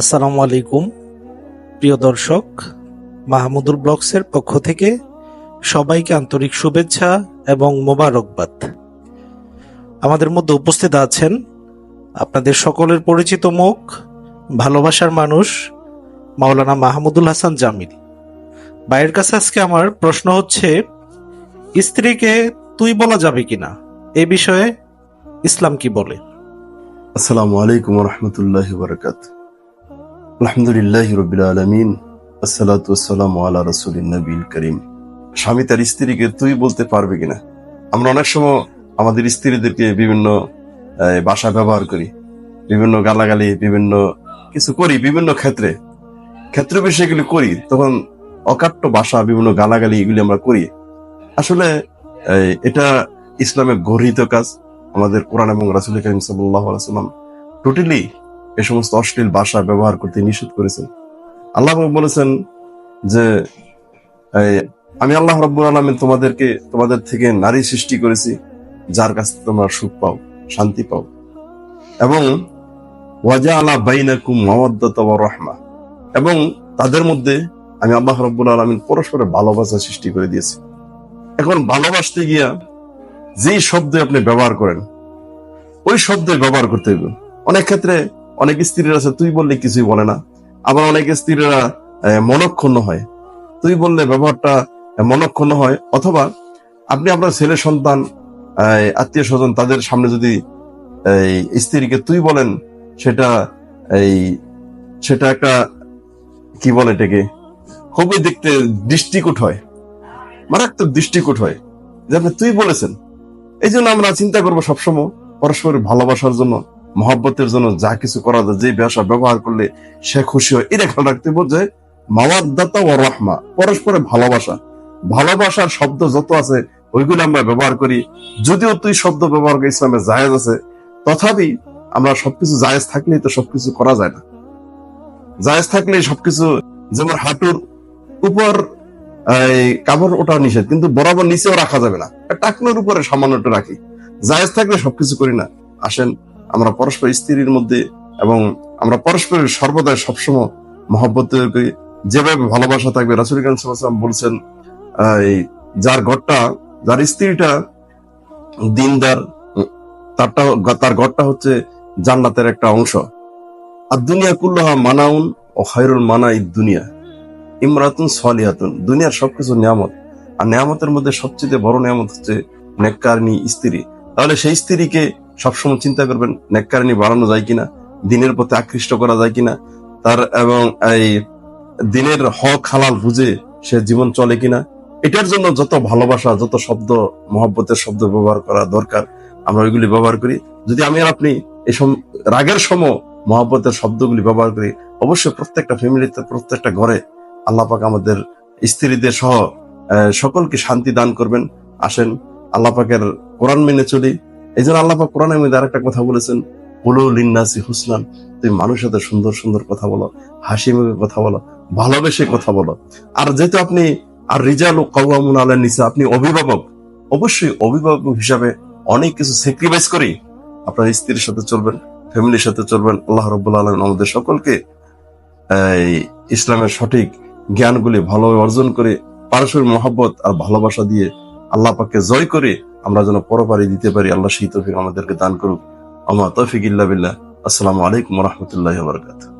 আসসালামু আলাইকুম, প্রিয় দর্শক, মাহমুদুল ব্লগসের পক্ষ থেকে সবাইকে আন্তরিক শুভেচ্ছা এবং মোবারকবাদ। আমাদের মধ্যে উপস্থিত আছেন আপনাদের সকলের পরিচিত মুখ, ভালোবাসার মানুষ, মাওলানা মাহমুদুল হাসান জামিল। ভাইয়ের কাছে আজকে আমার প্রশ্ন হচ্ছে, স্ত্রীকে তুই বলা যাবে কিনা? এ বিষয়ে ইসলাম কি বলে? আসসালামু আলাইকুম রহমতুল্লাহ আলহামদুলিল্লাহ রবিল আলমিন, আসসালাতু আসসালামু আলা রসুলিন নবীল করিম। স্বামী তার স্ত্রীকে তুই বলতে পারবে কিনা? আমরা অনেক সময় আমাদের স্ত্রীদেরকে বিভিন্ন ভাষা ব্যবহার করি, বিভিন্ন গালাগালি, বিভিন্ন কিছু করি, বিভিন্ন ক্ষেত্রে। ক্ষেত্র বিষয়গুলি করি, তখন অকাট্য ভাষা বিভিন্ন গালাগালি এগুলি আমরা করি। আসলে এটা ইসলামের গর্হিত কাজ। আমাদের কোরআন এবং রাসুল করিম সাল্লাহ সাল্লাম টোটালি এ সমস্ত অশ্লীল ভাষা ব্যবহার করতে নিষেধ করেছেন। আল্লাহ বলেছেন যে আমি আল্লাহ রব্বুল আলমিন তোমাদেরকে, তোমাদের থেকে নারী সৃষ্টি করেছি, যার কাছে তোমরা সুখ পাও, শান্তি পাও। এবং ওয়াজা আলা বাইনাকুম মাওয়াদ্দাত ওয়া রাহমা। এবং তাদের মধ্যে আমি আল্লাহ রব্বুল আলমিন পরস্পরের ভালোবাসা সৃষ্টি করে দিয়েছি। এখন ভালোবাসতে গিয়া যেই শব্দ আপনি ব্যবহার করেন, ওই শব্দ ব্যবহার করতে হবে অনেক ক্ষেত্রে অনেক স্ত্রীরা আছে তুই বললে কিছুই বলে না। আবার অনেক স্ত্রীরা আহ, মনক্ষুণ্ণ হয়। তুই বললে ব্যবহারটা আহ, মনক্ষুণ্ণ হয়। অথবা আপনি আপনার ছেলে সন্তান আত্মীয় স্বজন তাদের সামনে যদি এই স্ত্রীকে তুই বলেন সেটা এই সেটা একটা কি বলে এটাকে? খুবই দেখতে দৃষ্টিকূট হয়। মারাত্মক দৃষ্টিকূট হয়। যে আপনি তুই বলেছেন। এই জন্য আমরা চিন্তা করব সবসময় পরস্পরের ভালোবাসার জন্য। মহব্বতের জন্য যা কিছু করা যায় যে ভাষা ব্যবহার করলে সে খুশি হয়। এটা খেয়াল রাখতে হবে যে মাওয়াদ্দাতা ও রহমা পরস্পরের ভালোবাসা। ভালোবাসার শব্দ যত আছে, ওইগুলো আমরা ব্যবহার করি। যদিও তুই শব্দ ব্যবহার করে ইসলামে জায়েজ আছে, তথাপি আমরা সবকিছু জায়েজ থাকলেই তো সবকিছু করা যায় না। জায়েজ থাকলেই সবকিছু, যেমন হাঁটুর উপর কাপড় ওঠা নিষেধ, কিন্তু বরাবর নিচেও রাখা যাবে না। টাকনোর উপরে সামান্যটা রাখি। জায়েজ থাকলে সবকিছু করি না। আসেন আমরা পরস্পর স্ত্রীর মধ্যে এবং আমরা পরস্পরের সর্বদাই সবসময় মহব্বত যেভাবে ভালোবাসা থাকবে, রাসুল সাল্লাম বলছেন এই যার ঘরটা, যার স্ত্রীটা দিনদার, তারটা, তার ঘরটা হচ্ছে জান্নাতের একটা অংশ। আর দুনিয়া কুল্লাহা মানাউন ও খৈরুল মানা ই দুনিয়া। ইমরাতুন সলিহাতুন, দুনিয়ার সবকিছু নিয়ামত। আর নিয়ামতের মধ্যে সবচেয়ে বড় নিয়ামত হচ্ছে নেককারিনী স্ত্রী। তাহলে সেই স্ত্রীকে সবসময় চিন্তা করবেন নেককারিনী বাড়ানো যায় কিনা, দিনের প্রতি আকৃষ্ট করা যায় কিনা, তার এবং এই দিনের হক হালাল বুঝে সে জীবন চলে কিনা, এটার জন্য যত ভালোবাসা, যত শব্দ, মহব্বতের শব্দ ব্যবহার করা দরকার, আমরা ওইগুলি ব্যবহার করি। যদি আমি আর আপনি এই রাগের সম মহব্বতের শব্দগুলি ব্যবহার করি, অবশ্যই প্রত্যেকটা ফ্যামিলিতে, প্রত্যেকটা ঘরে আল্লাহ পাক আমাদের স্ত্রীদের সহ সকলকে শান্তি দান করবেন, আসেন, আল্লাহ পাকের কোরআন মেনে চলি। এই জন্য আল্লাহ কোরআনের মধ্যে আরেকটা কথা বলেছেন হলো লিন্নাসি হুসনান তুমি মানুষের সাথে সুন্দর সুন্দর কথা বলো, হাসি মুখে কথা বলো, ভালোবেসে কথা বলো। আর যেহেতু আপনি, আর রিজাল ও কওয়ামুন আলা নিসা, আপনি অভিভাবক, অবশ্যই অভিভাবক হিসাবে অনেক কিছু স্যাক্রিফাইস করি। আপনার স্ত্রীর সাথে চলবেন, ফ্যামিলির সাথে চলবেন, আল্লাহ রব্বুল আলম আমাদের সকলকে ইসলামের সঠিক জ্ঞানগুলি ভালোভাবে অর্জন করে, পারস্পরিক মহব্বত আর ভালোবাসা দিয়ে আল্লাহ পাককে জয় করে আমরা যেন পরপারি দিতে পারি, আল্লাহ সেই তৌফিক আমাদেরকে দান করুক। আমা তৌফিক ইল্লা বিল্লাহ। আসসালামু আলাইকুম রহমতুল্লাহ বরকাত